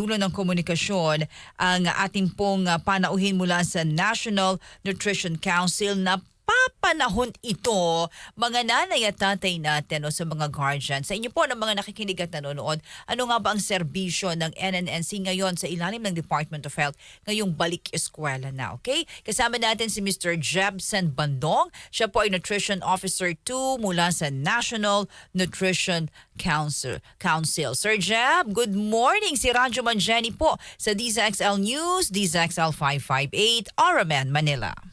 dulo ng komunikasyon ang ating pong ah, panauhin mula sa National Nutrition Council na papanahon ito, mga nanay at tatay natin o sa mga guardians, sa inyo po ng mga nakikinig at nanonood, ano nga ba ang serbisyo ng NNNC ngayon sa ilalim ng Department of Health ngayong balik eskwela na, okay? Kasama natin si Mr. Jebsen Bandong. Siya po ay Nutrition Officer 2 mula sa National Nutrition Council. Council. Sir Jeb, good morning. Si Radyo Manjani po sa DZXL News, DZXL 558, RMN, Manila.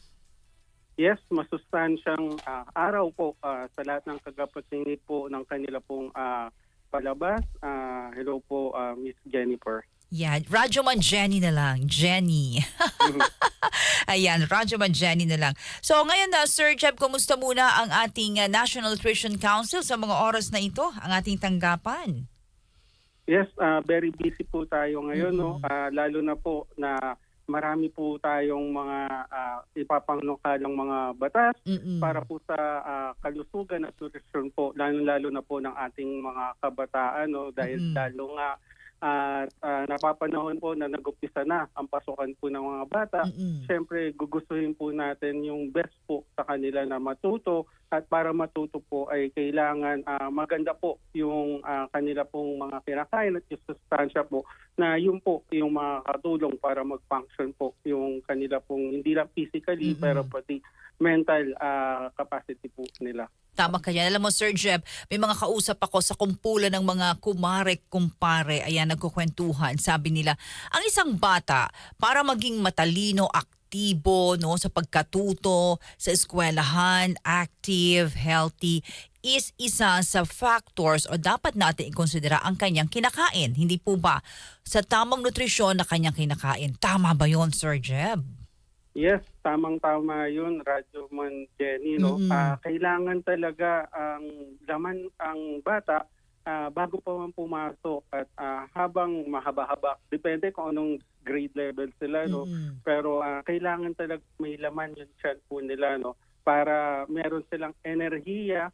Yes, masustansyang ah, araw po ah, sa lahat ng kagapatingin po ng kanila pong ah, palabas. Ah, hello po, ah, Miss Jennifer. Yan, Radyo Man Jenny na lang. Jenny. Ayan, Radyo Man Jenny na lang. So ngayon na, Sir Jeb, kumusta muna ang ating uh, National Nutrition Council sa mga oras na ito, ang ating tanggapan? Yes, ah, very busy po tayo ngayon, no? Ah, lalo na po na marami po tayong mga uh, ipapangukalang mga batas Mm-mm. para po sa ah, kalusugan at nutrisyon po, lalo-lalo na po ng ating mga kabataan, no? Dahil Mm. lalo nga at ah, napapanahon po na nag-umpisa na ang pasukan po ng mga bata. Mm-mm. Siyempre, gugustuhin po natin yung best po sa kanila na matuto at para matuto po ay kailangan ah, maganda po yung ah, kanila pong mga kinakain at yung sustansya po na yun po yung makakatulong para mag-function po yung kanila pong hindi lang physically Mm-mm. pero pati mental ah, capacity po nila. Tama ka yan. Alam mo, Sir Jeb, may mga kausap ako sa kumpulan ng mga kumare, kumpare. Ayan, nagkukwentuhan. Sabi nila, ang isang bata, para maging matalino, aktibo, no, sa pagkatuto, sa eskwelahan, active, healthy, is isa sa factors o dapat natin ikonsidera ang kanyang kinakain. Hindi po ba sa tamang nutrisyon na kanyang kinakain? Tama ba yon Sir Jeb? Yes, tamang-tama yun, Radyo Man Jenny. No? Mm-mm. Ah, kailangan talaga ang laman ang bata ah, bago pa man pumasok at ah, habang mahaba-haba, depende kung anong grade level sila. No? Mm-mm. Pero ah, kailangan talaga may laman yung po nila no? para meron silang enerhiya.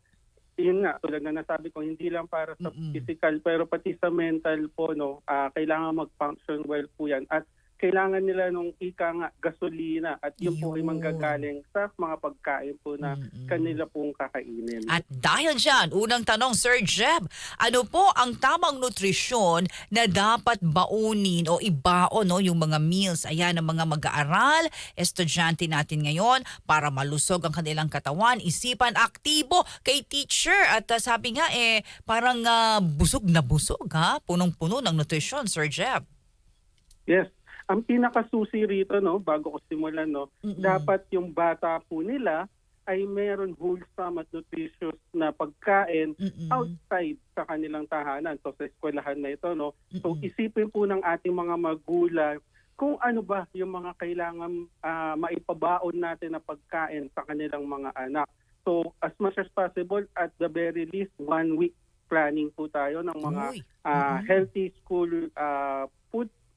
Yun nga, tulad na nasabi ko, hindi lang para sa Mm-mm. physical, pero pati sa mental po, no, ah, kailangan mag-function well po yan. At kailangan nila nung ika nga gasolina at yun po ay manggagaling sa mga pagkain po na Mm-mm. kanila pong kakainin. At dahil dyan, unang tanong, Sir Jeb, ano po ang tamang nutrisyon na dapat baunin o ibaon no, yung mga meals? Ayan, ang mga mag-aaral, estudyante natin ngayon para malusog ang kanilang katawan, isipan, aktibo kay teacher. At uh, sabi nga eh, parang uh, busog na busog ha, punong-puno ng nutrisyon, Sir Jeb. Yes. Ang pinakasusi rito, no, bago ko simulan, no, Mm-mm. dapat yung bata po nila ay meron wholesome at nutritious na pagkain Mm-mm. outside sa kanilang tahanan. So sa eskwelahan na ito, no. So Mm-mm. isipin po ng ating mga magulang kung ano ba yung mga kailangan ah, maipabaon natin na pagkain sa kanilang mga anak. So as much as possible, at the very least, one week planning po tayo ng mga Uy. ah, Mhm. healthy school ah,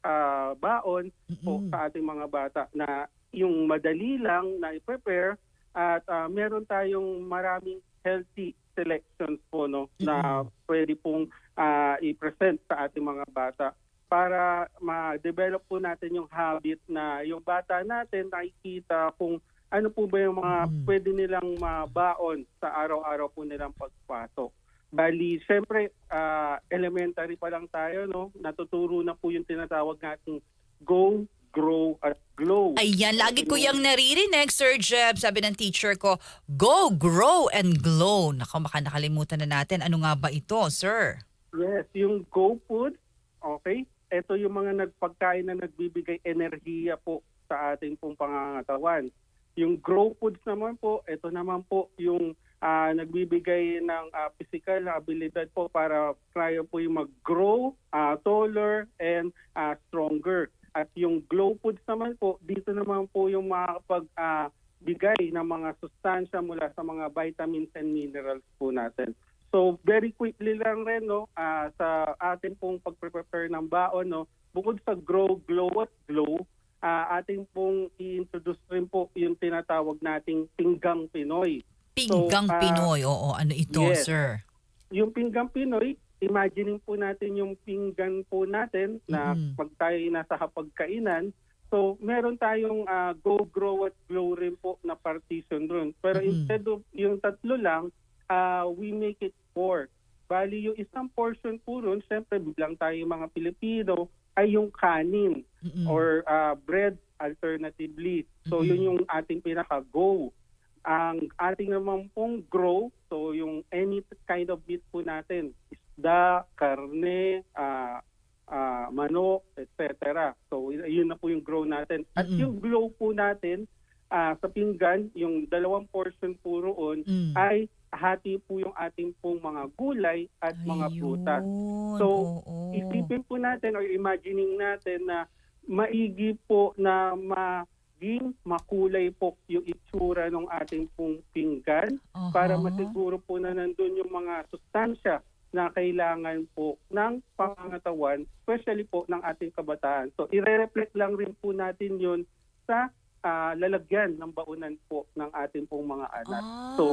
ah, baon po Mm-mm. sa ating mga bata na yung madali lang na i-prepare at ah, meron tayong maraming healthy selections po no na pwede pong ah, i-present sa ating mga bata para ma-develop po natin yung habit na yung bata natin nakikita kung ano po ba yung mga Mm. pwede nilang mabaon sa araw-araw po nilang pagpasok. Bali, syempre, ah, elementary pa lang tayo, no? Natuturo na po yung tinatawag nating go, grow, at glow. Ayan, lagi ko yung naririnig, Sir Jeb. Sabi ng teacher ko, go, grow, and glow. Naku, baka nakalimutan na natin. Ano nga ba ito, sir? Yes, yung go food, okay? Ito yung mga nagpagkain na nagbibigay enerhiya po sa ating pong pangangatawan. Yung grow foods naman po, ito naman po yung ah, nagbibigay ng ah, physical na abilidad po para tayo po yung mag-grow, ah, taller, and ah, stronger. At yung glow foods naman po, dito naman po yung makakapag bigay ng mga sustansya mula sa mga vitamins and minerals po natin. So very quickly lang rin no ah, sa ating pong pagprepare ng baon no bukod sa grow glow at glow ah, ating pong i-introduce rin po yung tinatawag nating pinggang Pinoy. Pinggang So, ah, Pinoy. Oo, ano ito, yes. sir? Yung pinggang Pinoy imagining po natin yung pinggan po natin na Mm-mm. pag tayo ay nasa hapagkainan, so meron tayong ah, go, grow at glow rin po na partition doon. Pero Mm-mm. instead of yung tatlo lang, ah, we make it four. Bali yung isang portion po ron, syempre bilang tayo mga Pilipino, ay yung kanin Mm-mm. or ah, bread alternatively. So Mm-mm. yun yung ating pinaka-go. Ang ating naman pong grow, so yung any kind of meat po natin, isda, karne, ah, ah, manok, etc. So yun na po yung grow natin. At Mm-mm. yung glow po natin ah, sa pinggan, yung dalawang portion po roon, Mm. ay hati po yung ating pong mga gulay at mga prutas. Ayun, So, oo. isipin po natin or imagining natin na maigi po na maging makulay po yung itsura ng ating pong pinggan Aha. para masiguro po na nandun yung mga sustansya na kailangan po ng pangangatawan, especially po ng ating kabataan. So, ire-reflect lang rin po natin yun sa ah, lalagyan ng baunan po ng ating pong mga anak. Ah, So.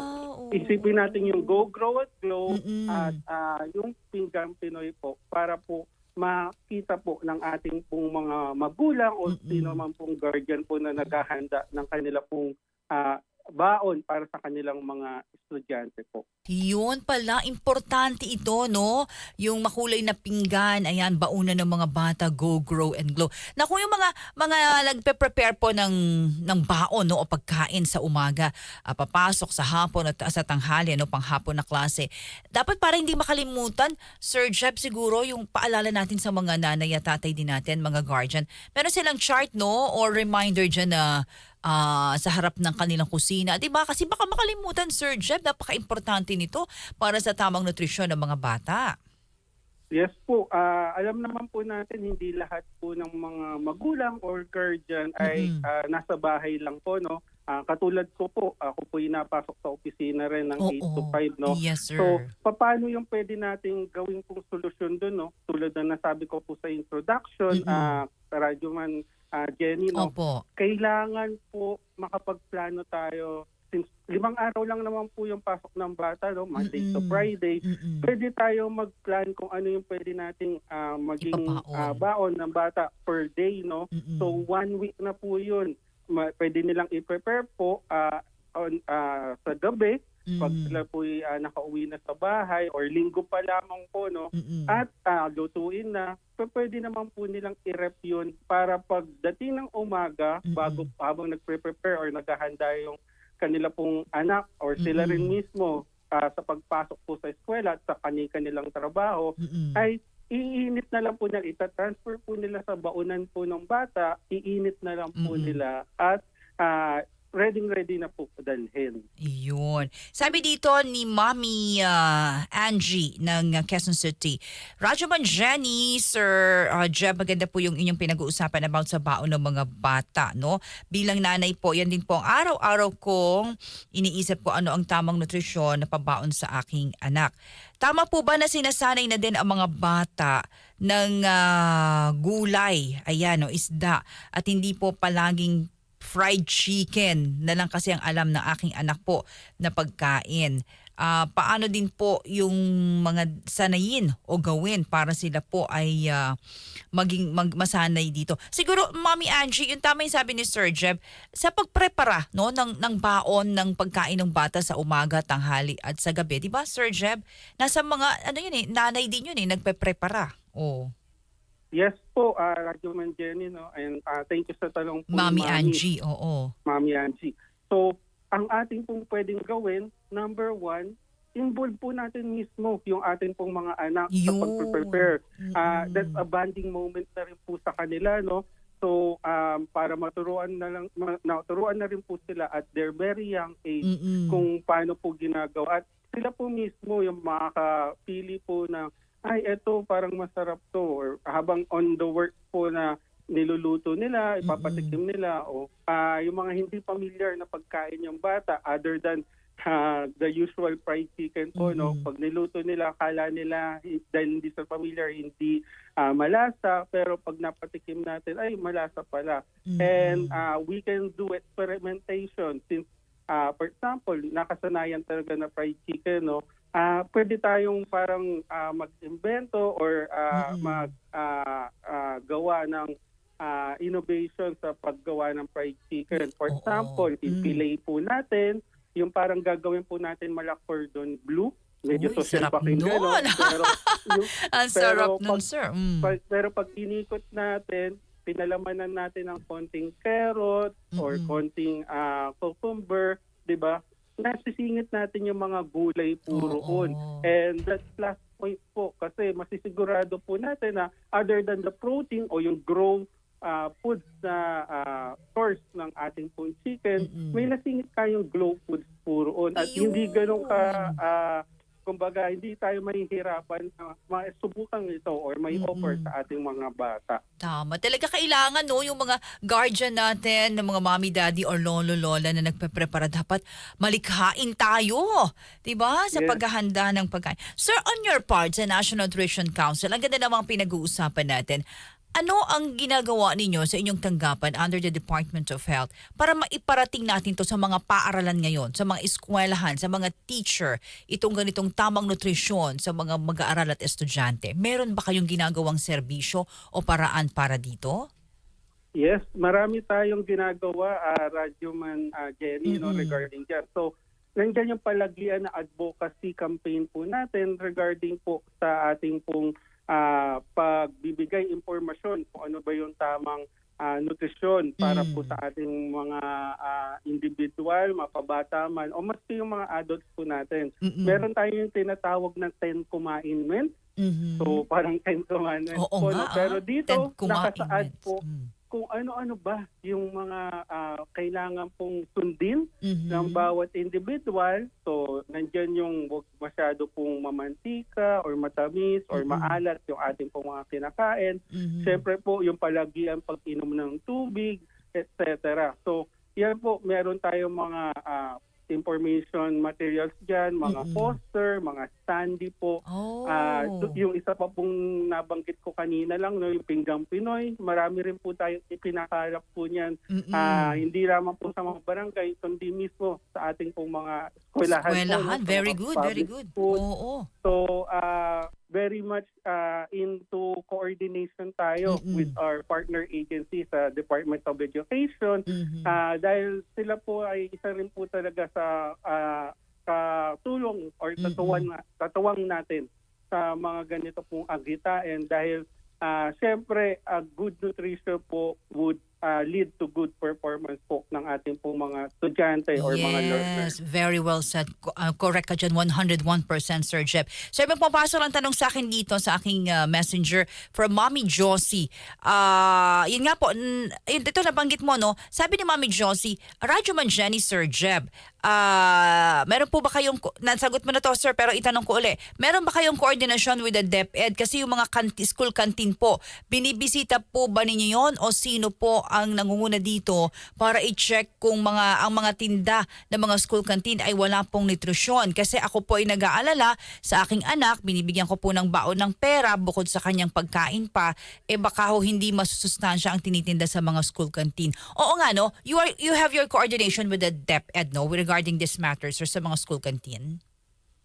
Isipin natin yung Go Grow at Glow Mm-mm. at ah, yung Pinggan Pinoy po para po makita po ng ating pong mga magulang o sino man pong guardian po na naghahanda ng kanila pong ah, baon para sa kanilang mga estudyante po. Yun pala, importante ito, no? Yung makulay na pinggan, ayan, baunan ng mga bata, go, grow, and glow. Naku, yung mga, mga nagpe-prepare po ng, ng baon, no, o pagkain sa umaga, ah, papasok sa hapon at sa tanghali, no, panghapon na klase. Dapat para hindi makalimutan, Sir Jeb, siguro yung paalala natin sa mga nanay at tatay din natin, mga guardian, meron silang chart, no, or reminder dyan na ah, sa harap ng kanilang kusina. 'Di ba? Kasi baka makalimutan, Sir Jeb, napaka-importante nito para sa tamang nutrisyon ng mga bata. Yes po, ah, alam naman po natin hindi lahat po ng mga magulang or guardian ay Mm-mm. ah, nasa bahay lang po no. Ah, katulad ko po, ako po napasok sa opisina rin ng 8 to 5 no. Yes, sir. So, paano yung pwede nating gawin pong solusyon doon, no? Tulad na nasabi ko po sa introduction, Mm-mm. ah Radyo Man ah, Jenny, no? Opo. Kailangan po makapagplano tayo since limang araw lang naman po yung pasok ng bata, no? Monday to Mm-mm. Friday. Mm-mm. Pwede tayo mag-plan kung ano yung pwede nating ah, maging ah, baon ng bata per day, no? Mm-mm. So one week na po yun. Ma- pwede nilang i-prepare po ah, on, ah, sa gabi pag Mm. sila po nakauwi na sa bahay or linggo pa lamang po no Mm-mm. at ah, lutuin na so, pwede naman po nilang i-rep yun para pagdating ng umaga Mm-mm. bago habang nagpre-prepare or naghahanda yung kanila pong anak or sila rin Mm-mm. mismo ah, sa pagpasok po sa eskwela at sa kanilang trabaho Mm-mm. ay iinit na lang po nila, ita-transfer po nila sa baunan po ng bata, iinit na lang po Mm-mm. nila at ah, ready-ready na po dalhin. Yun. Sabi dito ni Mami ah, Angie ng Quezon City. Radyo Man Jenny, Sir uh, Jeb, maganda po yung inyong pinag-uusapan about sa baon ng mga bata. no Bilang nanay po, yan din po ang araw-araw kong iniisip ko ano ang tamang nutrisyon na pabaon sa aking anak. Tama po ba na sinasanay na din ang mga bata ng ah, gulay, ayan, no, isda, at hindi po palaging fried chicken na lang kasi ang alam ng aking anak po na pagkain. Ah, paano din po yung mga sanayin o gawin para sila po ay ah, maging mag, masanay dito. Siguro, Mami Angie, yung tama yung sabi ni Sir Jeb, sa pagprepara no, ng, ng baon ng pagkain ng bata sa umaga, tanghali at sa gabi. Di ba, Sir Jeb? Nasa mga, ano yun eh, nanay din yun eh, nagpe-prepara. Oh. Yes po, uh, Radyo Man Jenny, no? and ah, thank you sa tanong po, Mami ni Angie, oo. Mami Angie. So, ang ating pong pwedeng gawin, number one, involve po natin mismo yung ating pong mga anak sa Yun. pag-prepare. Ah, Mm-mm. that's a bonding moment na rin po sa kanila, no? So, um, para maturuan na lang, ma- naturuan na rin po sila at their very young age Mm-mm. kung paano po ginagawa. At sila po mismo yung makakapili po na, ay, eto parang masarap to. Or habang on the work po na niluluto nila, ipapatikim nila. O ah, yung mga hindi familiar na pagkain yung bata, other than ah, the usual fried chicken po, no? Pag niluto nila, akala nila, dahil hindi sa familiar, hindi ah, malasa. Pero pag napatikim natin, ay, malasa pala. And uh, we can do experimentation since, uh, for example, nakasanayan talaga na fried chicken, no? Ah pwede tayong parang ah, mag-invento or ah, Mm-mm. mag ah, ah, gawa ng ah, innovation sa paggawa ng fried chicken. For Oo. example, Mm. i-fillet po natin, yung parang gagawin po natin malak cordon bleu. Medyo Uy, social sarap pakinggan, no? nun. Pero, yung, Ang Pero sarap nun, pag- sir. Mm. pag- pero pag inikot natin, pinalamanan natin ng konting carrot or Mm-mm. konting ah, cucumber, 'di ba? Nasisingit natin yung mga gulay puro Oo. And that's plus point po kasi masisigurado po natin na other than the protein o yung grow ah, foods na ah, source ng ating pong chicken, Mm-mm. may nasingit tayong glow foods puro At hindi ganun ka Ayun. Kumbaga hindi tayo mahihirapan na maisubukan ito or may Mm-mm. offer sa ating mga bata. Tama. Talaga kailangan no, yung mga guardian natin, ng mga mommy, daddy, or lolo, lola na nagpe-prepara, dapat malikhain tayo. 'Di ba Sa Yes. paghahanda ng pagkain. Sir, on your part sa National Nutrition Council, ang ganda namang pinag-uusapan natin. Ano ang ginagawa ninyo sa inyong tanggapan under the Department of Health para maiparating natin to sa mga paaralan ngayon, sa mga eskwelahan, sa mga teacher, itong ganitong tamang nutrisyon sa mga mag-aaral at estudyante? Meron ba kayong ginagawang serbisyo o paraan para dito? Yes, marami tayong ginagawa, uh, Radyo Man ah, Jenny, no, Mm-mm. regarding dyan. So, nandiyan yung palaglian na advocacy campaign po natin regarding po sa ating pong ah, pagbibigay impormasyon kung ano ba yung tamang ah, nutrisyon para Mm. po sa ating mga ah, individual, mapabata man, o maski yung mga adults po natin. Mm-mm. Meron tayong tinatawag na 10 commandments. Mhm. So, parang 10 commandments Oo po. nga, no? Pero ah. dito, Ten nakasaad po Mm. Kung ano-ano ba yung mga ah, kailangan pong sundin Mhm. ng bawat individual. So, nandyan yung huwag masyado pong mamantika or matamis or Mhm. maalat yung ating pong mga kinakain. Mhm. Siyempre po, yung palagian pag-inom ng tubig, etc. So, yan po, meron tayong mga ah, information materials dyan, mga Mm-mm. poster, mga standee po. Oh. So, yung isa pa pong nabanggit ko kanina lang, no, yung Pinggang Pinoy, marami rin po tayong ipinakalap po niyan. Mm-mm. Ah, hindi lamang po sa mga barangay, kundi mismo sa ating pong mga eskwelahan. po, no, Eskwelahan. Very good, very good. schools. Oo. So, ah, very much ah, into coordination tayo Mm-mm. with our partner agency sa Department of Education Mhm. Ah, dahil sila po ay isa rin po talaga sa ah, katulong or Mm-mm. katuwang, katuwang natin sa mga ganito pong agitain dahil ah, syempre a good nutrition po would ah, lead to good performance po ng ating pong mga estudyante or mga learners. Yes, very well said. Uh, correct ka dyan, 101% Sir Jeff. Sir, may pumapasok lang tanong sa akin dito sa aking uh, messenger from Mommy Josie. Ah, yun nga po, ito nabanggit mo, no? Sabi ni Mommy Josie, Radyo Man Jenny, Sir Jeb, ah, meron po ba kayong, nasagot mo na to, sir, pero itanong ko uli, meron ba kayong coordination with the DepEd? Kasi yung mga kanti, school canteen po, binibisita po ba ninyo yon o sino po ang nangunguna dito para i-check kung mga ang mga tinda ng mga school canteen ay wala pong nutrisyon? Kasi ako po ay nag-aalala sa aking anak, binibigyan ko po ng baon ng pera bukod sa kanyang pagkain pa, eh baka ho hindi masusustansya ang tinitinda sa mga school canteen. Oo nga no, you are you have your coordination with the DepEd no regarding this matters or sa mga school canteen?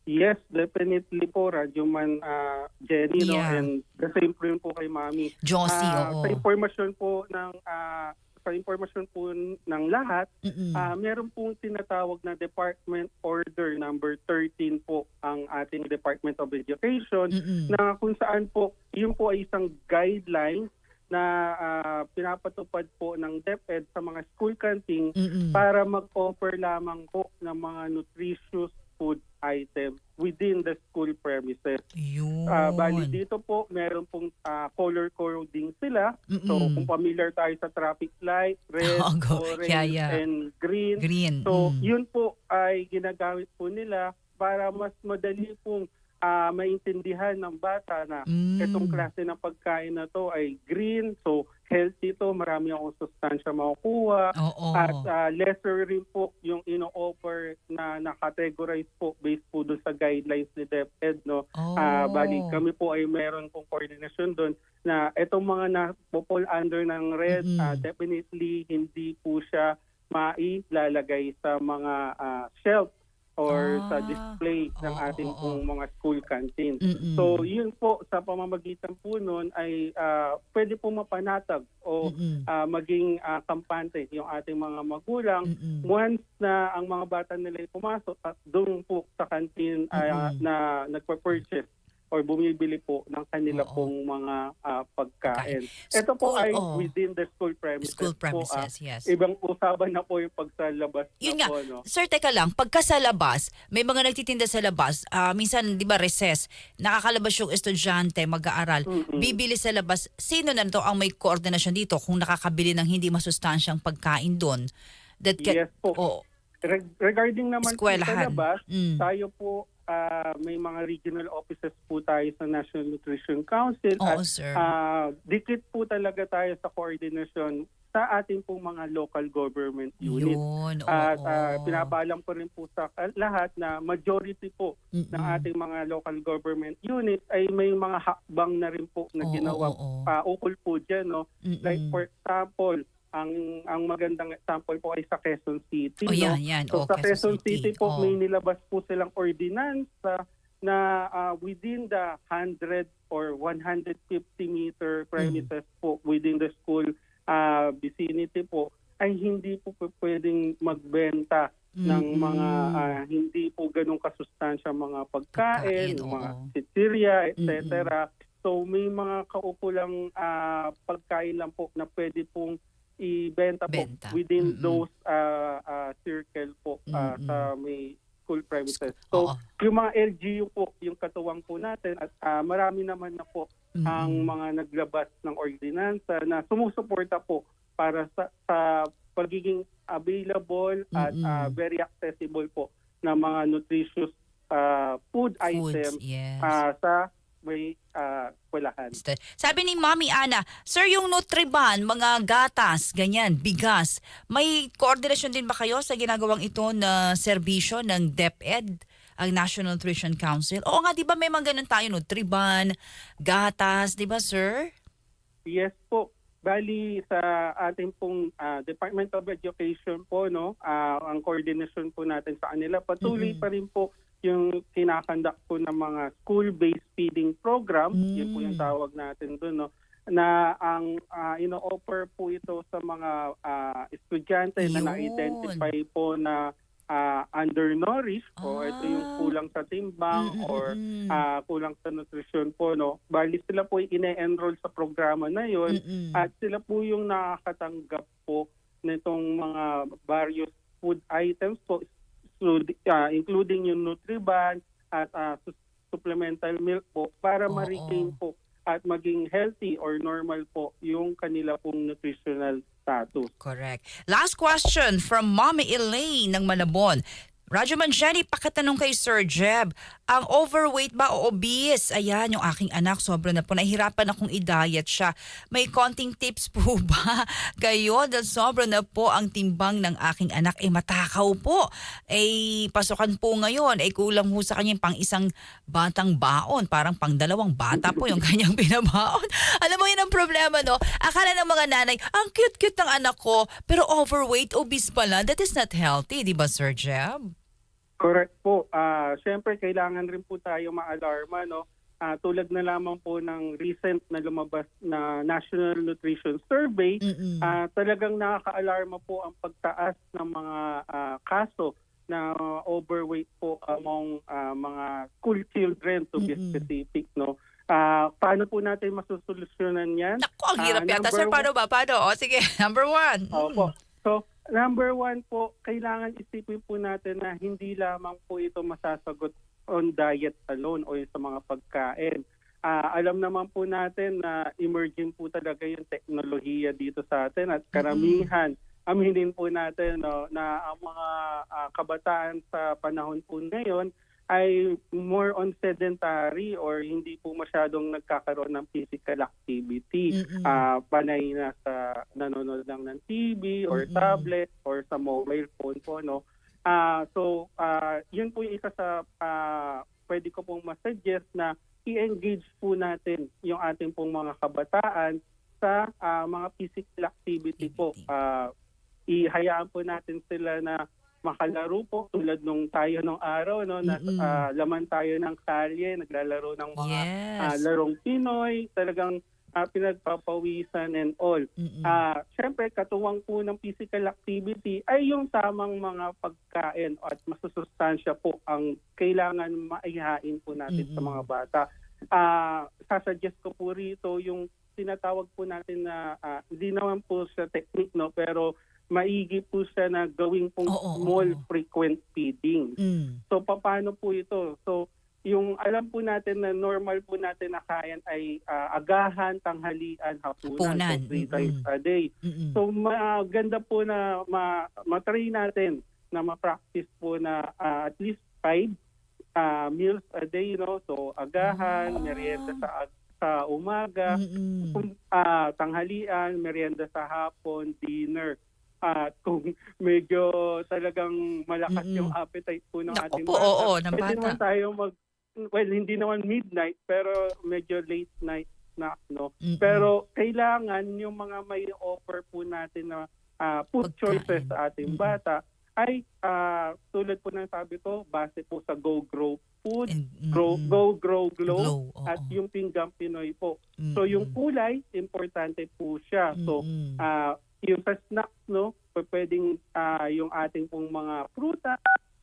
Yes, definitely po, Radyo Man ah, Jenny, no? Yeah. and the same po yun po kay Mami. Josie, Ah, oo. Sa informasyon po ng ah, sa informasyon po ng lahat, Mm-mm. Ah, meron pong tinatawag na Department Order number 13 po ang ating Department of Education Mm-mm. na kung saan po yun po ay isang guideline na ah, pinapatupad po ng DepEd sa mga school canteen Mm-mm. para mag-offer lamang po ng mga nutritious food items within the school premises. Yun. Ah, bali dito po, meron pong ah, color coding sila. So Mm-mm. kung familiar tayo sa traffic light, red, Oh, go. orange, Yeah, yeah. and green. Green. So mm. yun po ay ginagamit po nila para mas madali pong ah, maintindihan ng bata na Mm. itong klase ng pagkain na to ay green. So healthy to, marami akong sustansya makukuha. Oo. At ah, lesser rin po yung ino-offer na nakategorize po based po doon sa guidelines ni DepEd. No? oh. Ah, bali kami po ay meron pong coordination doon na itong mga na fall under ng red, Mhm. ah, definitely hindi po siya mailalagay sa mga ah, shelf or sa Ah, display ng oo, ating oo. pong mga school canteen. Mm-mm. So yun po sa pamamagitan po nun ay ah, pwede po mapanatag o Mm-mm. ah, maging ah, kampante yung ating mga magulang Mm-mm. once na ang mga bata nila ay pumasok at doon po sa canteen ah, Mm-mm. na nagpa-purchase or bumibili po ng kanila Oo. pong mga ah, pagkain. School, Ito po ay oo. within the school premises School po. ah. premises, yes. ibang usapan na po yung pagsalabas Yun nga. po. No? Sir, teka lang, pagka sa labas, may mga nagtitinda sa labas, ah, minsan, di ba, recess, nakakalabas yung estudyante, mag-aaral, Mm-mm. bibili sa labas, sino na to ang may koordinasyon dito kung nakakabili ng hindi masustansyang pagkain doon? That can, Yes po. oh, Reg- regarding naman po sa labas, Mm. tayo po ah, may mga regional offices po tayo sa National Nutrition Council Oo, at sir. ah, dikit po talaga tayo sa coordination sa ating pong mga local government unit. Yun, oo. At ah, pinapaalam ko rin po sa lahat na majority po Mm-mm. ng ating mga local government unit ay may mga hakbang na rin po na Oo, ginawa oo, oo. pa ukol po dyan. No? Like for example, ang ang magandang example po ay sa Quezon City. Oh, no? yan, yan. So oh, sa Quezon City, po Oh. may nilabas po silang ordinansa na ah, within the 100 or 150 meter premises Mm. po within the school ah, vicinity po ay hindi po pwedeng magbenta ng Mm-mm. mga ah, hindi po ganong kasustansya mga pagkain, Pagkain, mga oo. chichirya, etc. So may mga kaukulang ah, pagkain lang po na pwede pong ibenta po Benta. within Mm-mm. those ah, ah, circle po Mm-mm. sa may school premises. Oo. So yung mga LGU po, yung katuwang po natin at ah, marami naman na po Mm-mm. ang mga naglabas ng ordinansa na sumusuporta po para sa, sa pagiging available at Mm-mm. ah, very accessible po na mga nutritious ah, food, Foods, items yes. ah, sa may ah, eskwelahan. Sabi ni Mami Ana, Sir, yung Nutriban, mga gatas, ganyan, bigas, may koordinasyon din ba kayo sa ginagawang ito na serbisyo ng DepEd, ang National Nutrition Council? Oo nga, di ba may mga ganun tayo, Nutriban, gatas, di ba, Sir? Yes po. Bali sa ating pong ah, Department of Education po no, ah, ang coordination po natin sa kanila patuloy Mm-mm. pa rin po yung kinakandak po ng mga school-based feeding program, yun po yung Mm. tawag natin doon no, na ang ah, ino-offer po ito sa mga ah, estudyante na Yun. na-identify po na ah, undernourished o ito yung Ah. kulang sa timbang Mm-mm, or ah, kulang sa nutrisyon po no. Bali sila po ine-enroll sa programa na yon Mm-mm. at sila po yung nakakatanggap po nitong mga various food items po ah, including yung Nutriban at su- supplemental milk po para Oo. ma-retain po at maging healthy or normal po yung kanila pong nutritional status. Correct. Last question from Mommy Elaine ng Malabon. Radyo Manjani, pakatanong kay Sir Jeb, ang overweight ba o obese? Ayan, yung aking anak, sobra na po. Nahihirapan akong i-diet siya. May konting tips po ba kayo? Dahil sobra na po ang timbang ng aking anak. Eh, matakaw po. Eh, pasukan po ngayon. Eh, kulang po sa kanya pang isang batang baon. Parang pang dalawang bata po yung kanyang binabaon. Alam mo yun ang problema, no? Akala ng mga nanay, ang cute-cute ng anak ko, pero overweight, obese pala. That is not healthy, di ba, Sir Jeb? Correct po. Ah, Siyempre, kailangan rin po tayo maalarma. No? Ah, tulad na lamang po ng recent na lumabas na National Nutrition Survey, Mm-mm. ah, talagang nakaka-alarma po ang pagtaas ng mga ah, kaso na overweight po among ah, mga school children to be Mm-mm. specific. No? Ah, paano po natin masusolusyonan yan? Naku, ang hirap Ah, yata. Sir, paano ba? Paano? O, sige, number one. Opo. So, number one po, kailangan isipin po natin na hindi lamang po ito masasagot on diet alone o sa mga pagkain. Ah, alam naman po natin na emerging po talaga yung teknolohiya dito sa atin at karamihan, aminin po natin no, na ang mga ah, kabataan sa panahon po ngayon ay more on sedentary or hindi po masyadong nagkakaroon ng physical activity Mm-mm. ah panay na sa nanonood lang ng TV or Mm-mm. tablet or sa mobile phone po no. Ah so ah yun po yung isa sa ah, pwede ko pong masuggest na i-engage po natin yung ating pong mga kabataan sa ah, mga physical activity po. Ah ihayaan po natin sila na makalaro po tulad nung tayo nung araw no na Mm-mm. ah, laman tayo ng kalye naglalaro ng mga ah, Yes. larong Pinoy talagang ah, pinagpapawisan and all Mm-mm. Ah, syempre katuwang po ng physical activity ay yung tamang mga pagkain at masusustansya po ang kailangan maihain po natin sa Mm-mm. mga bata. Ah, sasuggest ko po rito yung tinatawag po natin na ah, hindi naman po sa technique no pero maigi po siya na gawing pong Oo, small oo. frequent feeding. Mm. So paano po ito? So yung alam po natin na normal po natin na kain ay ah, agahan, tanghalian, hapunan. Hapunan, So three times a day. Mm-mm. So maganda po na ma- matry natin na ma-practice po na ah, at least five ah, meals a day, you know. So agahan, Ah. merienda sa sa umaga, Mm-mm. kung ah, tanghalian, merienda sa hapon, dinner. At kung medyo talagang malakas Mm-mm. yung appetite po ng Naku ating po, bata, oo, ng pwede bata. naman tayo mag, well, hindi naman midnight, pero medyo late night snack, no? Mm-mm. Pero kailangan yung mga may offer po natin na ah, food Pagkain. choices sa ating Mm-mm. bata ay ah, tulad po ng sabi ko, base po sa Go Grow Food, And- Grow, mm-mm. Go Grow Glow, Glow, oo. at yung Pinggang Pinoy po. So yung kulay, importante po siya. So Mm-mm. ah, yung sa snacks, no, pwedeng ah, yung ating pong mga pruta,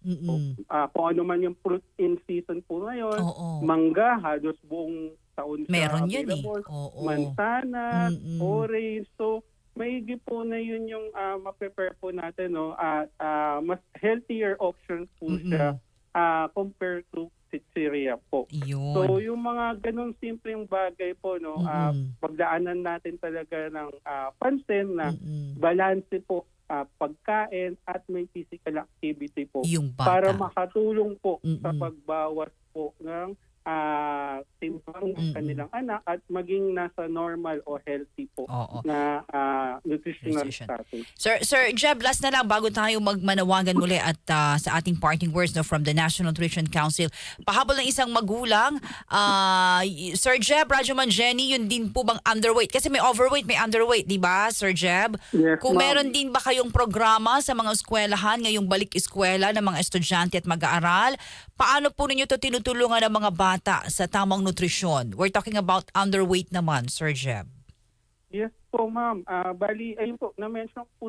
Mm-mm. ah, kung ano man yung fruit in season po ngayon, Oo. mangga, halos buong taon siya Meron yan eh. available. Oo. Mansanas, Mm-mm. orange. So, maigi po na yun yung uh, ma-prepare po natin. No? At ah, mas healthier options po Mm-mm. siya ah, compared to cereal po. Yun. So, yung mga ganong simpleng bagay po, no, ah, Mm-mm. pagdaanan natin talaga ng ah, pansin na Mm-mm. balanse po ah, pagkain at may physical activity po Yung bata. para makatulong po sa Mm-mm. pagbawas po ng ah, timbang ng Mm-mm. kanilang anak at maging nasa normal o healthy po Oo. na ah, nutritional Nutrition. status. Sir, Sir Jeb, last na lang bago tayo magmanawagan muli at ah, sa ating parting words no, from the National Nutrition Council. Pahabol ng isang magulang, ah, y- Sir Jeb, Rajuman Jenny, yun din po bang underweight? Kasi may overweight, may underweight, di ba, Sir Jeb? Yes, Kung ma'am. meron din ba kayong programa sa mga eskwelahan, ngayong balik eskwela ng mga estudyante at mag-aaral, paano po ninyo to tinutulungan ng mga bata sa tamang nutrisyon? We're talking about underweight naman, Sir Jeb. Yes po, ma'am. Ah, bali, ayun po, na-mention po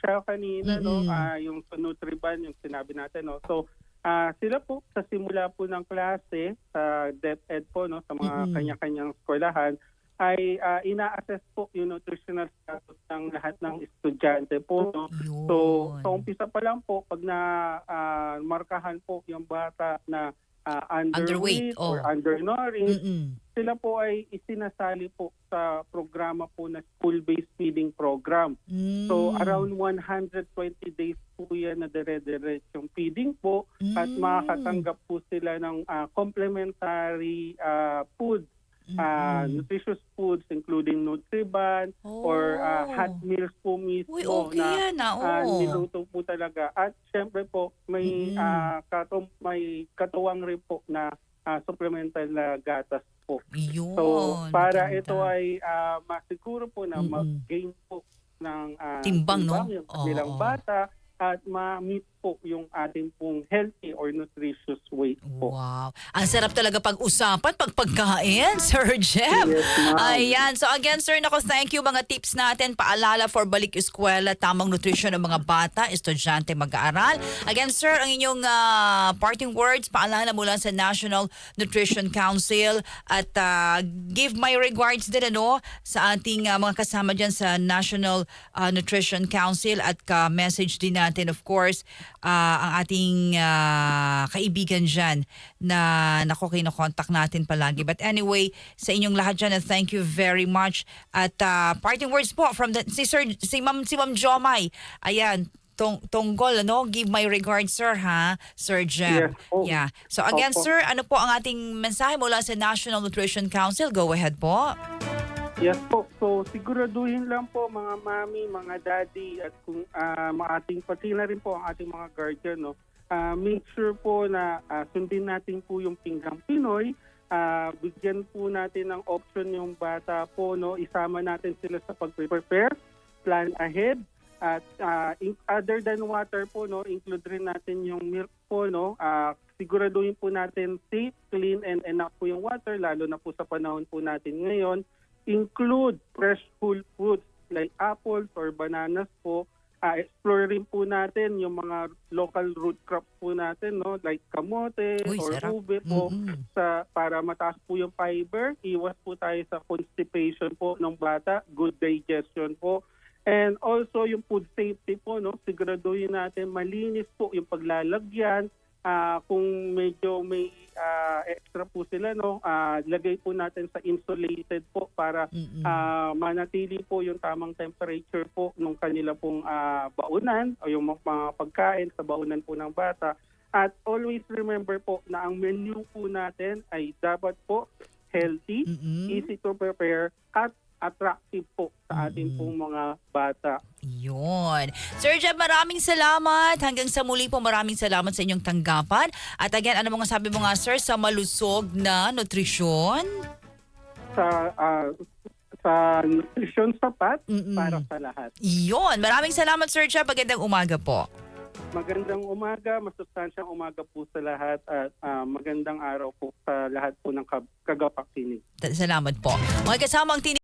siya kanina, no, Mm-mm. ah, yung Nutriban, yung sinabi natin. No? So, ah, sila po, sa simula po ng klase, sa DepEd po, no, sa mga Mm-mm. kanya-kanyang eskwelahan, ay ah, ina-assess po yung nutritional status ng lahat ng estudyante po. No? So, sa umpisa pa lang po, pag na ah, markahan po yung bata na ah, underweight, Underweight, or oh. undernourished, Mm-mm. sila po ay isinasali po sa programa po na school-based feeding program. So Mm. around 120 days po yan na dire-diretsong feeding po at Mm. makakatanggap po sila ng ah, complementary ah, food, ah, Mm-mm. nutritious foods including Nutriban or ah, Oh. hot meals po mismo Uy, okay na yan ah. ah, oo. niluto po talaga. At syempre po may Mm-mm. ah, katum may katuwang rin po na ah, supplemental na gatas po. Yun. So para maganda. ito ay ah, masiguro po na Mm-mm. mag-gain po ng ah, Timbang, no? yung kanilang Oo. bata at ma-meet po yung ating pong healthy or nutritious weight po. Wow. Ang sarap talaga pag-usapan pag pagkain, Sir Jeb. Yes. Ayan. So again, sir, nako thank you mga tips natin. Paalala for balik eskwela, tamang nutrition ng mga bata, estudyante mag-aaral. Again, sir, ang inyong ah, parting words, paalala mula sa National Nutrition Council at ah, give my regards din ano sa ating ah, mga kasama dyan sa National ah, Nutrition Council at ka-message din natin of course ah, ang ating ah, kaibigan dyan na nako kinokontak natin palagi. But anyway, sa inyong lahat dyan, thank you very much. At ah, parting words po from the, si Sir, si Ma'am, si Ma'am Jomay. Ayan, tong, tonggol, ano? Give my regards, sir, ha? Sir Jem. Yes po. Yeah. So again, Opo. sir, ano po ang ating mensahe mula sa National Nutrition Council? Go ahead po. Yes po. So siguraduhin lang po mga mami, mga daddy at kung ah, mga ating pati na rin po ang ating mga guardian no. ah, make sure po na ah, sundin natin po yung pinggang Pinoy. Ah, bigyan po natin ng option yung bata po no. Isama natin sila sa pag-prepare, plan ahead At ah, in- other than water po, no, include rin natin yung milk po. No, Ah, siguraduhin po natin safe, clean, and enough po yung water, lalo na po sa panahon po natin ngayon. Include fresh whole foods like apples or bananas po. Ah, explore rin po natin yung mga local root crops po natin, no, like kamote Uy, or sarap. ube po Mm-mm. sa para mataas po yung fiber, iwas po tayo sa constipation po ng bata, good digestion po. And also yung food safety po, no, siguraduhin natin malinis po yung paglalagyan. Ah, kung medyo may ah, extra po sila, no, ah, lagay po natin sa insulated po para ah, manatili po yung tamang temperature po nung kanila pong ah, baunan o yung mga pagkain sa baunan po ng bata. At always remember po na ang menu po natin ay dapat po healthy, Mm-mm. easy to prepare, at attractive po sa ating Mm. pong mga bata. Yun. Sir Jeb, maraming salamat. Hanggang sa muli po, maraming salamat sa inyong tanggapan. At again, ano mga sabi mo nga, sir, sa malusog na nutrisyon? Sa ah, sa nutrition sapat Mm-mm. para sa lahat. Yun. Maraming salamat, Sir Jeb. Magandang umaga po. Magandang umaga, masustansyang umaga po sa lahat at ah, magandang araw po sa lahat po ng kag- kagapakinig. Salamat po. Mga kasamang tinig